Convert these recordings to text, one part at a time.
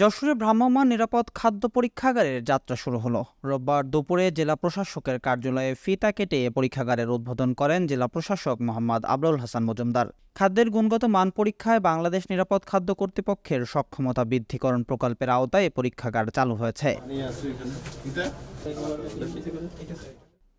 যশোরে ভ্রাম্যমাণ নিরাপদ খাদ্য পরীক্ষাগারের যাত্রা শুরু হলো। রোববার দুপুরে জেলা প্রশাসকের কার্যালয়ে ফিতা কেটে পরীক্ষাগারের উদ্বোধন করেন জেলা প্রশাসক মোহাম্মদ আবরুল হাসান মজুমদার। খাদ্যের গুণগত মান পরীক্ষায় বাংলাদেশ নিরাপদ খাদ্য কর্তৃপক্ষের সক্ষমতা বৃদ্ধিকরণ প্রকল্পের আওতায় পরীক্ষাগার চালু হয়েছে।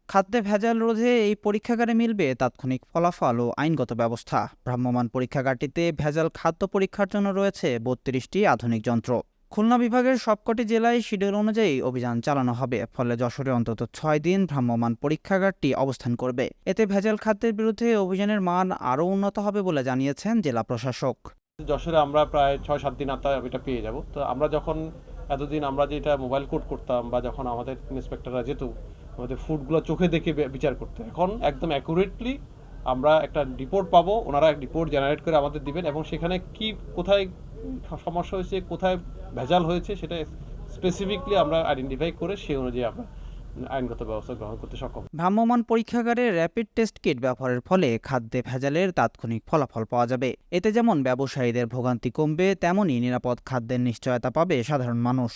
খাদ্যে ভেজাল রোধে এই পরীক্ষাগারে মিলবে তাৎক্ষণিক ফলাফল ও আইনগত ব্যবস্থা। ভ্রাম্যমাণ পরীক্ষাগারটিতে ভেজাল খাদ্য পরীক্ষার জন্য রয়েছে বত্রিশটি আধুনিক যন্ত্র। খুলনা বিভাগের সবকটি জেলায় শিডিউল অনুযায়ী অভিযান চালানো হবে, ফলে যশোরে অন্তত ছয় দিন ভ্রাম্যমাণ পরীক্ষাগারটি অবস্থান করবে। এতে ভেজাল খাদ্যের বিরুদ্ধে অভিযানের মান আরও উন্নত হবে বলে জানিয়েছেন জেলা প্রশাসক। যশোরে আমরা প্রায় ছয় সাত দিন আপনার এটা পেয়ে যাব। তো আমরা যখন এতদিন আমরা যেটা মোবাইল কোড করতাম বা যখন আমাদের ইন্সপেক্টররা যেত আমাদের ফুডগুলো চোখে দেখে বিচার করতে এখন একদম অ্যাকুরেটলি আমরা একটা রিপোর্ট পাবো, ওনারা রিপোর্ট জেনারেট করে আমাদের দিবেন এবং সেখানে কি, কোথায় সমস্যা হয়েছে, কোথায় ভেজাল হয়েছে সেটা স্পেসিফিকলি আমরা আইডেন্টিফাই করে সেই অনুযায়ী আমরা আইনগত ব্যবস্থা গ্রহণ করতে সক্ষম। ভ্রাম্যমাণ পরীক্ষাগারে র্যাপিড টেস্ট কিট ব্যবহারের ফলে খাদ্যে ভেজালের তাৎক্ষণিক ফলাফল পাওয়া যাবে। এতে যেমন ব্যবসায়ীদের ভোগান্তি কমবে, তেমনই নিরাপদ খাদ্যের নিশ্চয়তা পাবে সাধারণ মানুষ।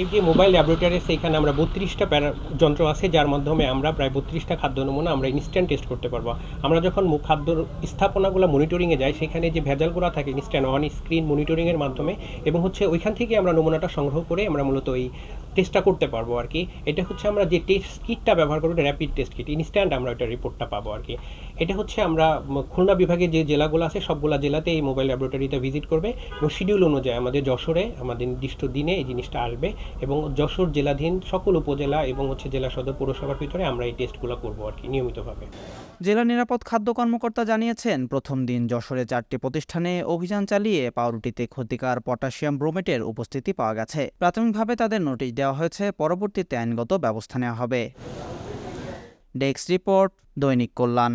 এই যে মোবাইল ল্যাবরেটরি সেইখানে আমরা বত্রিশটা প্যারা যন্ত্র আছে, যার মাধ্যমে আমরা প্রায় বত্রিশটা খাদ্য নমুনা আমরা ইনস্ট্যান্ট টেস্ট করতে পারব। আমরা যখন খাদ্য স্থাপনাগুলো মনিটরিংয়ে যাই, সেখানে যে ভেজালগুলো থাকে ইনস্ট্যান্ট অন স্ক্রিন মনিটরিংয়ের মাধ্যমে, এবং হচ্ছে ওইখান থেকে আমরা নমুনাটা সংগ্রহ করে আমরা মূলত এই টেস্টটা করতে পারব আর কি। এটা হচ্ছে আমরা যে টেস্ট কিটটা ব্যবহার করব র্যাপিড টেস্ট কিট ইনস্ট্যান্ট আমরা একটা রিপোর্টটা পাবো আর কি। এটা হচ্ছে আমরা খুলনা বিভাগে যে জেলাগুলো আছে, সবগুলা জেলাতে এই মোবাইল ল্যাবরেটরিতে ভিজিট করবে, এবং শিডিউল অনুযায়ী আমাদের যশোরে, আমাদের নির্দিষ্ট দিনে এই জিনিসটা আসবে। এবং যশোর জেলাধীন সকল উপজেলা এবং হচ্ছে জেলা সদর পৌরসভার ভিতরে আমরা এই টেস্টগুলো করব আর কি, নিয়মিতভাবে। জেলা নিরাপদ খাদ্য কর্মকর্তা জানিয়েছেন, প্রথম দিন যশোরে চারটি প্রতিষ্ঠানে অভিযান চালিয়ে পাউরুটিতে ক্ষতিকার পটাশিয়াম ব্রোমেটের উপস্থিতি পাওয়া গেছে। প্রাথমিকভাবে তাদের নোটিশ দেওয়া হয়েছে, পরবর্তীতে আইনগত ব্যবস্থা নেওয়া হবে। ডেস্ক রিপোর্ট, দৈনিক কল্যাণ।